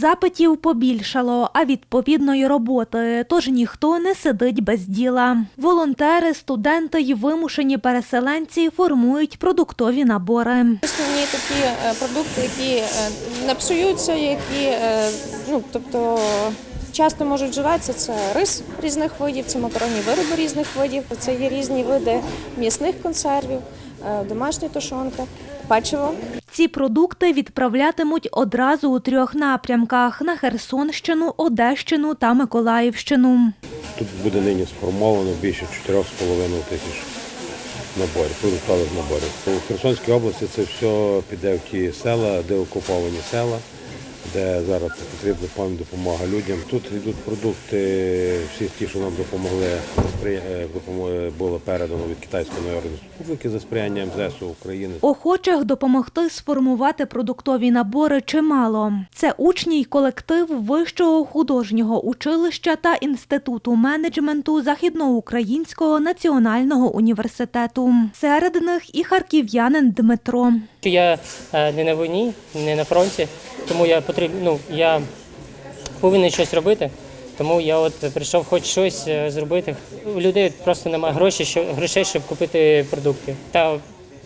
Запитів побільшало, а відповідно й роботи, тож ніхто не сидить без діла. Волонтери, студенти й вимушені переселенці формують продуктові набори. Основні такі е, продукти, які не псуються, які е, ну тобто. Часто можуть вживатися це рис різних видів, це макаронні вироби різних видів, це є різні види м'ясних консервів, домашня тушонка, печиво. Ці продукти відправлятимуть одразу у трьох напрямках: на Херсонщину, Одещину та Миколаївщину. Тут буде нині сформовано більше 4,5 тисяч наборів, продуктових наборів. У Херсонській області це все піде в ті села, де окуповані села, де зараз потрібна повна допомога людям. Тут йдуть продукти, всі ті, що нам допомогли, е, було передано від Китайської Народної Республіки за сприяння МЗСу України. Охочих допомогти сформувати продуктові набори чимало. Це учні й колектив Вищого художнього училища та інституту менеджменту Західноукраїнського національного університету. Серед них і харків'янин Дмитро. Я е, не на війні, не на фронті, тому я потріб, ну, я повинен щось робити. Тому я от прийшов хоч щось е, зробити. У людей просто немає грошей, що, грошей, щоб купити продукти. Та в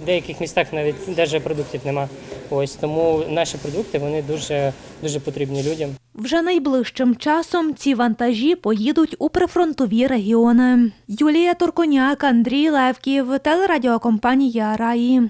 деяких містах навіть навіть продуктів немає. Ось тому наші продукти вони дуже, дуже потрібні людям. Вже найближчим часом ці вантажі поїдуть у прифронтові регіони. Юлія Турконяк, Андрій Левків, телерадіокомпанія Раї.